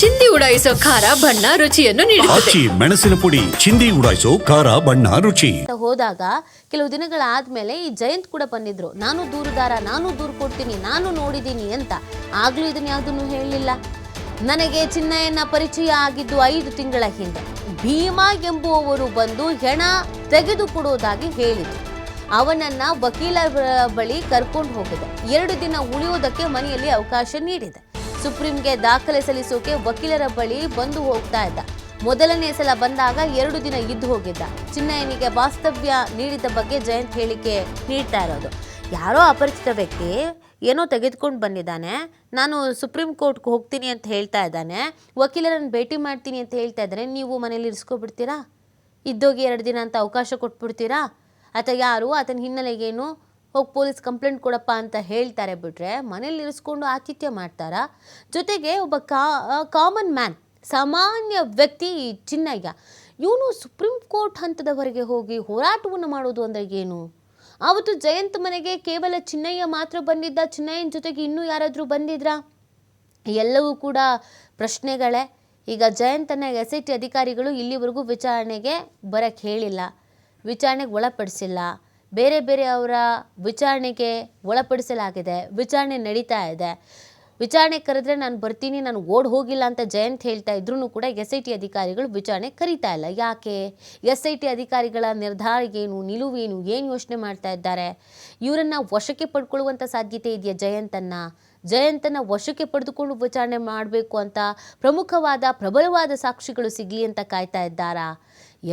ಚಿಂದಿ ಉಡಾಯಿಸೋ ಖಾರ ಬಣ್ಣ ರುಚಿಯನ್ನು ನೀಡುತ್ತದೆ. ಆಚಿ ಮೆಣಸಿನ ಪುಡಿ ಚಿಂದಿ ಉಡಾಯಿಸೋ ಖಾರ ಬಣ್ಣ ರುಚಿ. ಅಂತ ಹೋದಾಗ ಕೆಲವು ದಿನಗಳಾದ್ಮೇಲೆ ಈ ಜಯಂತ್ ಕೂಡ ಬಂದಿದ್ರು. ನಾನು ದೂರುದಾರ ನಾನು ದೂರು ಕೊಡ್ತೀನಿ ನಾನು ನೋಡಿದ್ದೀನಿ ಅಂತ. ಆಗ್ಲೂ ಇದನ್ನ ಯಾವುದನ್ನು ಹೇಳಲಿಲ್ಲ ನನಗೆ ಚಿನ್ನಯ್ಯನ ಪರಿಚಯ ಆಗಿದ್ದು ಐದು ತಿಂಗಳ ಹಿಂದೆ. ಭೀಮಾ ಎಂಬುವವರು ಬಂದು ಹೆಣ ತೆಗೆದುಕೊಡುವುದಾಗಿ ಹೇಳಿದ್ರು. ಅವನನ್ನ ವಕೀಲರ ಬಳಿ ಕರ್ಕೊಂಡು ಹೋಗಿದೆ. ಎರಡು ದಿನ ಉಳಿಯೋದಕ್ಕೆ ಮನೆಯಲ್ಲಿ ಅವಕಾಶ ನೀಡಿದೆ. ಸುಪ್ರೀಂಗೆ ದಾಖಲೆ ಸಲ್ಲಿಸೋಕೆ ವಕೀಲರ ಬಳಿ ಬಂದು ಹೋಗ್ತಾ ಇದ್ದ. ಮೊದಲನೇ ಸಲ ಬಂದಾಗ ಎರಡು ದಿನ ಇದ್ದು ಹೋಗಿದ್ದ. ಚಿನ್ನಯ್ಯನಿಗೆ ವಾಸ್ತವ್ಯ ನೀಡಿದ ಬಗ್ಗೆ ಜಯಂತ್ ಹೇಳಿಕೆ ನೀಡ್ತಾ ಇರೋದು. ಯಾರೋ ಅಪರಿಚಿತ ವ್ಯಕ್ತಿ ಏನೋ ತೆಗೆದುಕೊಂಡು ಬಂದಿದ್ದಾನೆ. ನಾನು ಸುಪ್ರೀಂ ಕೋರ್ಟ್ಗೆ ಹೋಗ್ತೀನಿ ಅಂತ ಹೇಳ್ತಾ ಇದ್ದಾನೆ. ವಕೀಲರನ್ನು ಭೇಟಿ ಮಾಡ್ತೀನಿ ಅಂತ ಹೇಳ್ತಾ ಇದ್ದಾರೆ. ನೀವು ಮನೇಲಿ ಇರಿಸ್ಕೊಬಿಡ್ತೀರಾ? ಇದ್ದೋಗಿ ಎರಡು ದಿನ ಅಂತ ಅವಕಾಶ ಕೊಟ್ಬಿಡ್ತೀರಾ? ಅಥವಾ ಯಾರು? ಆತನ ಹಿನ್ನೆಲೆಗೇನು? ಹೋಗಿ ಪೊಲೀಸ್ ಕಂಪ್ಲೇಂಟ್ ಕೊಡಪ್ಪ ಅಂತ ಹೇಳ್ತಾರೆ ಬಿಟ್ರೆ ಮನೇಲಿ ಇರಿಸ್ಕೊಂಡು ಆತಿಥ್ಯ ಮಾಡ್ತಾರಾ? ಜೊತೆಗೆ ಒಬ್ಬ ಕಾಮನ್ ಮ್ಯಾನ್ ಸಾಮಾನ್ಯ ವ್ಯಕ್ತಿ ಚಿನ್ನಯ್ಯ, ಇವನು ಸುಪ್ರೀಂ ಕೋರ್ಟ್ ಹಂತದವರೆಗೆ ಹೋಗಿ ಹೋರಾಟವನ್ನು ಮಾಡೋದು ಅಂದರೆ ಏನು? ಆವತ್ತು ಜಯಂತ್ ಮನೆಗೆ ಕೇವಲ ಚಿನ್ನಯ್ಯ ಮಾತ್ರ ಬಂದಿದ್ದ, ಚಿನ್ನಯ್ಯನ ಜೊತೆಗೆ ಇನ್ನೂ ಯಾರಾದರೂ ಬಂದಿದ್ರಾ? ಎಲ್ಲವೂ ಕೂಡ ಪ್ರಶ್ನೆಗಳೇ. ಈಗ ಜಯಂತನ ಎಸ್ ಐ ಟಿ ಅಧಿಕಾರಿಗಳು ಇಲ್ಲಿವರೆಗೂ ವಿಚಾರಣೆಗೆ ಬರಕ್ಕೆ ಹೇಳಿಲ್ಲ, ವಿಚಾರಣೆಗೆ ಒಳಪಡಿಸಿಲ್ಲ. ಬೇರೆ ಬೇರೆ ಅವರ ವಿಚಾರಣೆಗೆ ಒಳಪಡಿಸಲಾಗಿದೆ, ವಿಚಾರಣೆ ನಡೀತಾ ಇದೆ. ವಿಚಾರಣೆ ಕರೆದ್ರೆ ನಾನು ಬರ್ತೀನಿ, ನಾನು ಓಡ್ ಹೋಗಿಲ್ಲ ಅಂತ ಜಯಂತ್ ಹೇಳ್ತಾ ಇದ್ರೂ ಕೂಡ ಎಸ್ ಐ ಟಿ ಅಧಿಕಾರಿಗಳು ವಿಚಾರಣೆ ಕರೀತಾ ಇಲ್ಲ. ಯಾಕೆ? ಎಸ್ ಐ ಟಿ ಅಧಿಕಾರಿಗಳ ನಿರ್ಧಾರ ಏನು ನಿಲುವೇನು, ಏನು ಯೋಚನೆ ಮಾಡ್ತಾ ಇದ್ದಾರೆ? ಇವರನ್ನು ವಶಕ್ಕೆ ಪಡ್ಕೊಳ್ಳುವಂಥ ಸಾಧ್ಯತೆ ಇದೆಯಾ ಜಯಂತನ್ನು? ಜಯಂತನ ವಶಕ್ಕೆ ಪಡೆದುಕೊಂಡು ವಿಚಾರಣೆ ಮಾಡಬೇಕು ಅಂತ ಪ್ರಮುಖವಾದ, ಪ್ರಬಲವಾದ ಸಾಕ್ಷಿಗಳು ಸಿಗಲಿ ಅಂತ ಕಾಯ್ತಾ ಇದ್ದಾರಾ?